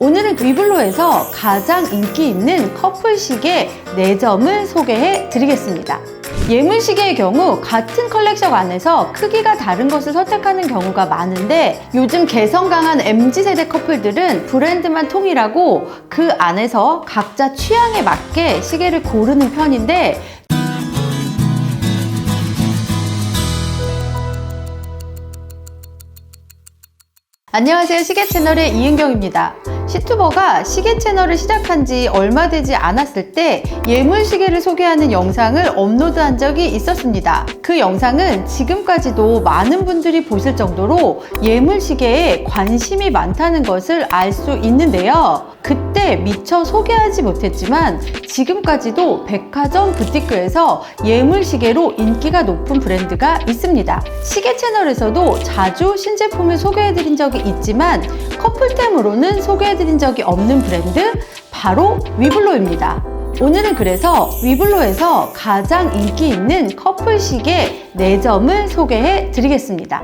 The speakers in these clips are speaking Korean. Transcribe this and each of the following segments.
오늘은 위블로에서 가장 인기 있는 커플 시계 4점을 소개해 드리겠습니다. 예물 시계의 경우 같은 컬렉션 안에서 크기가 다른 것을 선택하는 경우가 많은데 요즘 개성 강한 MZ세대 커플들은 브랜드만 통일하고 그 안에서 각자 취향에 맞게 시계를 고르는 편인데 안녕하세요. 시계 채널의 이은경입니다. 시투버가 시계 채널을 시작한 지 얼마 되지 않았을 때 예물 시계를 소개하는 영상을 업로드한 적이 있었습니다. 그 영상은 지금까지도 많은 분들이 보실 정도로 예물 시계에 관심이 많다는 것을 알 수 있는데요. 그때 미처 소개하지 못했지만 지금까지도 백화점 부티크에서 예물 시계로 인기가 높은 브랜드가 있습니다. 시계 채널에서도 자주 신제품을 소개해드린 적이 있지만 커플템으로는 소개해 드린 적이 없는 브랜드 바로 위블로입니다. 오늘은 그래서 위블로에서 가장 인기 있는 커플 시계 4점을 소개해 드리겠습니다.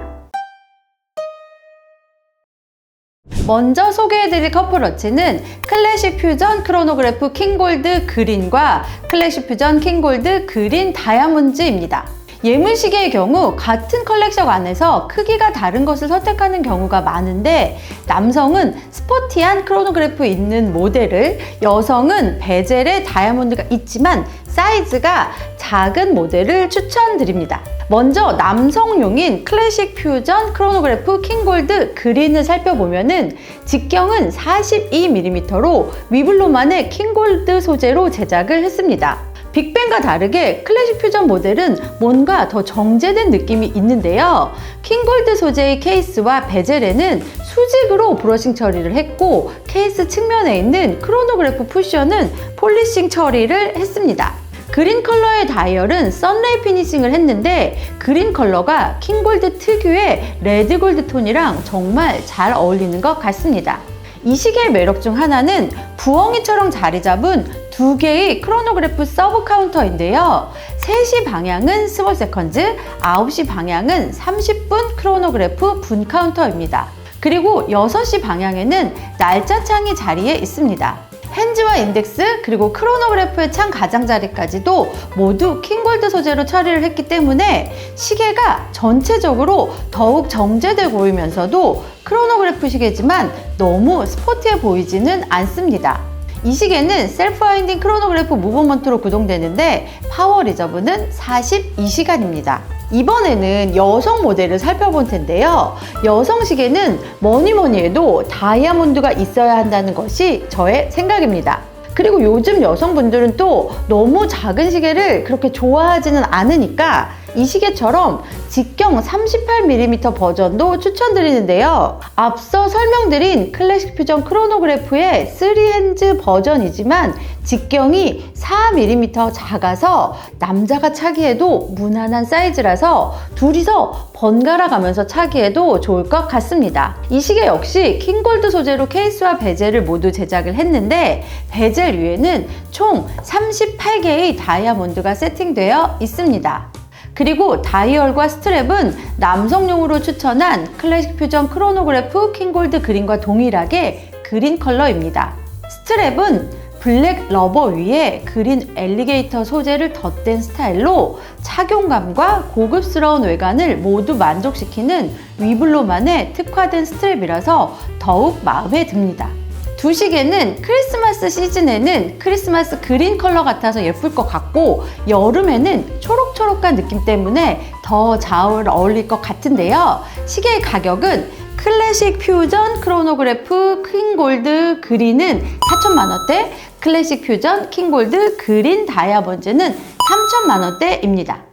먼저 소개해드릴 커플워치는 클래식 퓨전 크로노그래프 킹골드 그린과 클래식 퓨전 킹골드 그린 다이아몬드입니다. 예물 시계의 경우 같은 컬렉션 안에서 크기가 다른 것을 선택하는 경우가 많은데 남성은 스포티한 크로노그래프 있는 모델을 여성은 베젤에 다이아몬드가 있지만 사이즈가 작은 모델을 추천드립니다. 먼저 남성용인 클래식 퓨전 크로노그래프 킹골드 그린을 살펴보면은 직경은 42mm로 위블로만의 킹골드 소재로 제작을 했습니다. 빅뱅과 다르게 클래식 퓨전 모델은 뭔가 더 정제된 느낌이 있는데요. 킹골드 소재의 케이스와 베젤에는 수직으로 브러싱 처리를 했고 케이스 측면에 있는 크로노그래프 쿠션은 폴리싱 처리를 했습니다. 그린 컬러의 다이얼은 썬레이 피니싱을 했는데 그린 컬러가 킹골드 특유의 레드골드 톤이랑 정말 잘 어울리는 것 같습니다. 이 시계의 매력 중 하나는 부엉이처럼 자리 잡은 두 개의 크로노그래프 서브 카운터인데요. 3시 방향은 스몰 세컨즈, 9시 방향은 30분 크로노그래프 분 카운터입니다. 그리고 6시 방향에는 날짜 창이 자리에 있습니다. 핸즈와 인덱스 그리고 크로노그래프의 창 가장자리까지도 모두 킹골드 소재로 처리를 했기 때문에 시계가 전체적으로 더욱 정제돼 보이면서도 크로노그래프 시계지만 너무 스포티해 보이지는 않습니다. 이 시계는 셀프 와인딩 크로노그래프 무브먼트로 구동되는데 파워 리저브는 42시간입니다. 이번에는 여성 모델을 살펴볼 텐데요. 여성 시계는 뭐니 뭐니 해도 다이아몬드가 있어야 한다는 것이 저의 생각입니다. 그리고 요즘 여성분들은 또 너무 작은 시계를 그렇게 좋아하지는 않으니까 이 시계처럼 직경 38mm 버전도 추천드리는데요. 앞서 설명드린 클래식 퓨전 크로노그래프의 3핸즈 버전이지만 직경이 4mm 작아서 남자가 차기에도 무난한 사이즈라서 둘이서 번갈아 가면서 차기에도 좋을 것 같습니다. 이 시계 역시 킹골드 소재로 케이스와 베젤을 모두 제작을 했는데 베젤 위에는 총 38개의 다이아몬드가 세팅되어 있습니다. 그리고 다이얼과 스트랩은 남성용으로 추천한 클래식 퓨전 크로노그래프 킹골드 그린과 동일하게 그린 컬러입니다. 스트랩은 블랙 러버 위에 그린 엘리게이터 소재를 덧댄 스타일로 착용감과 고급스러운 외관을 모두 만족시키는 위블로만의 특화된 스트랩이라서 더욱 마음에 듭니다. 두 시계는 크리스마스 시즌에는 크리스마스 그린 컬러 같아서 예쁠 것 같고 여름에는 초록 초록한 느낌 때문에 더 잘 어울릴 것 같은데요. 시계의 가격은 클래식 퓨전 크로노그래프 킹골드 그린은 4천만 원대, 클래식 퓨전 킹골드 그린 다이아몬드는 3천만 원대입니다.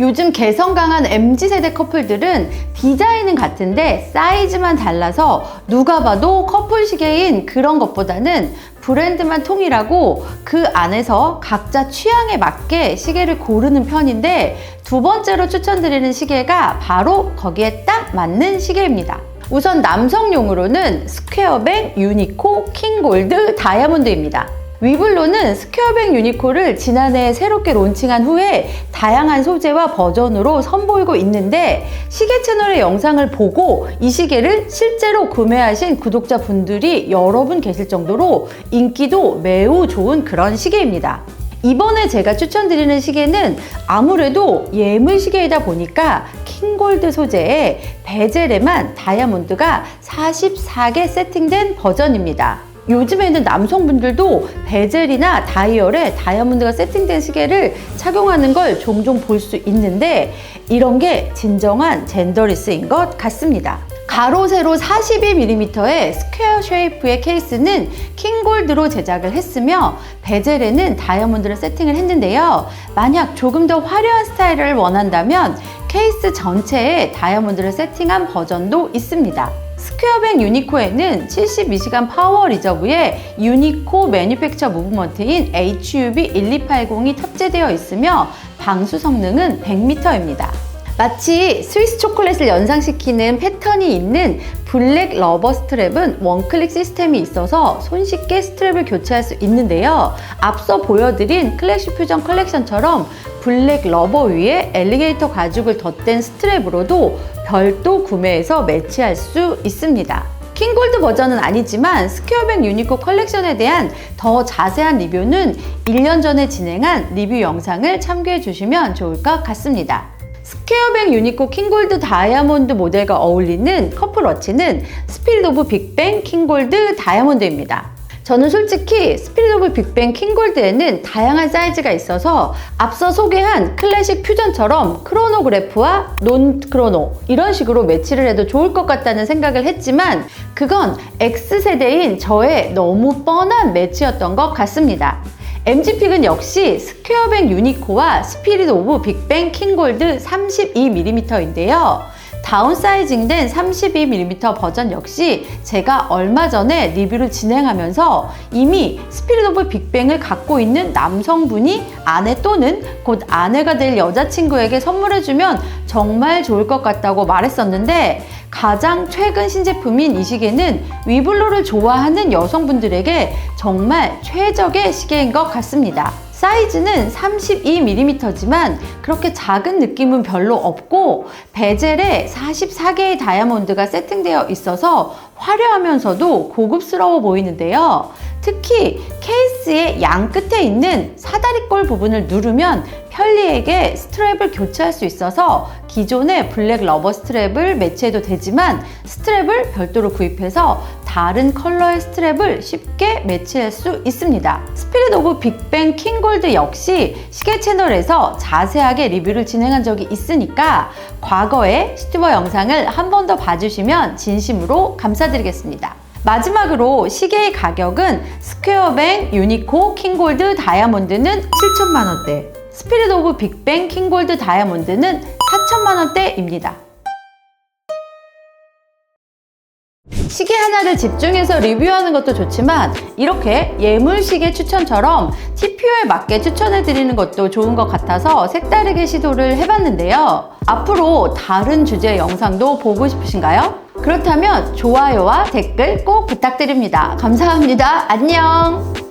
요즘 개성 강한 MZ세대 커플들은 디자인은 같은데 사이즈만 달라서 누가 봐도 커플 시계인 그런 것보다는 브랜드만 통일하고 그 안에서 각자 취향에 맞게 시계를 고르는 편인데 두 번째로 추천드리는 시계가 바로 거기에 딱 맞는 시계입니다. 우선 남성용으로는 스퀘어뱅 유니코 킹골드 다이아몬드입니다. 위블로는 스퀘어백 유니코를 지난해 새롭게 론칭한 후에 다양한 소재와 버전으로 선보이고 있는데 시계 채널의 영상을 보고 이 시계를 실제로 구매하신 구독자분들이 여러 분 계실 정도로 인기도 매우 좋은 그런 시계입니다. 이번에 제가 추천드리는 시계는 아무래도 예물 시계이다 보니까 킹골드 소재에 베젤에만 다이아몬드가 44개 세팅된 버전입니다. 요즘에는 남성분들도 베젤이나 다이얼에 다이아몬드가 세팅된 시계를 착용하는 걸 종종 볼 수 있는데 이런 게 진정한 젠더리스인 것 같습니다. 가로 세로 42mm의 스퀘어 쉐이프의 케이스는 킹골드로 제작을 했으며 베젤에는 다이아몬드를 세팅을 했는데요. 만약 조금 더 화려한 스타일을 원한다면 케이스 전체에 다이아몬드를 세팅한 버전도 있습니다. 스퀘어백 유니코에는 72시간 파워 리저브에 유니코 매뉴팩처 무브먼트인 HUB1280이 탑재되어 있으며 방수 성능은 100m입니다. 마치 스위스 초콜릿을 연상시키는 패턴이 있는 블랙 러버 스트랩은 원클릭 시스템이 있어서 손쉽게 스트랩을 교체할 수 있는데요. 앞서 보여드린 클래식 퓨전 컬렉션처럼 블랙 러버 위에 엘리게이터 가죽을 덧댄 스트랩으로도 별도 구매해서 매치할 수 있습니다. 킹골드 버전은 아니지만 스퀘어백 유니코 컬렉션에 대한 더 자세한 리뷰는 1년 전에 진행한 리뷰 영상을 참고해 주시면 좋을 것 같습니다. 스퀘어백 유니코 킹골드 다이아몬드 모델과 어울리는 커플워치는 스피릿 오브 빅뱅 킹골드 다이아몬드입니다. 저는 솔직히 스피릿 오브 빅뱅 킹골드에는 다양한 사이즈가 있어서 앞서 소개한 클래식 퓨전처럼 크로노그래프와 논 크로노 이런 식으로 매치를 해도 좋을 것 같다는 생각을 했지만 그건 X세대인 저의 너무 뻔한 매치였던 것 같습니다. MG픽은 역시 스퀘어백 유니코와 스피릿 오브 빅뱅 킹골드 32mm인데요. 다운사이징된 32mm 버전 역시 제가 얼마 전에 리뷰를 진행하면서 이미 스피릿 오브 빅뱅을 갖고 있는 남성분이 아내 또는 곧 아내가 될 여자친구에게 선물해주면 정말 좋을 것 같다고 말했었는데 가장 최근 신제품인 이 시계는 위블로를 좋아하는 여성분들에게 정말 최적의 시계인 것 같습니다. 사이즈는 32mm지만 그렇게 작은 느낌은 별로 없고 베젤에 44개의 다이아몬드가 세팅되어 있어서 화려하면서도 고급스러워 보이는데요. 특히 케이스의 양 끝에 있는 사다리꼴 부분을 누르면 편리하게 스트랩을 교체할 수 있어서 기존의 블랙 러버 스트랩을 매치해도 되지만 스트랩을 별도로 구입해서 다른 컬러의 스트랩을 쉽게 매치할 수 있습니다. 스피릿 오브 빅뱅 킹골드 역시 시계 채널에서 자세하게 리뷰를 진행한 적이 있으니까 과거의 스튜버 영상을 한 번 더 봐주시면 진심으로 감사드리겠습니다. 마지막으로 시계의 가격은 스퀘어뱅 유니코 킹골드 다이아몬드는 7천만 원대, 스피릿 오브 빅뱅 킹골드 다이아몬드는 4천만 원대입니다. 시계 하나를 집중해서 리뷰하는 것도 좋지만 이렇게 예물 시계 추천처럼 TPO에 맞게 추천해 드리는 것도 좋은 것 같아서 색다르게 시도를 해봤는데요. 앞으로 다른 주제 영상도 보고 싶으신가요? 그렇다면 좋아요와 댓글 꼭 부탁드립니다. 감사합니다. 안녕!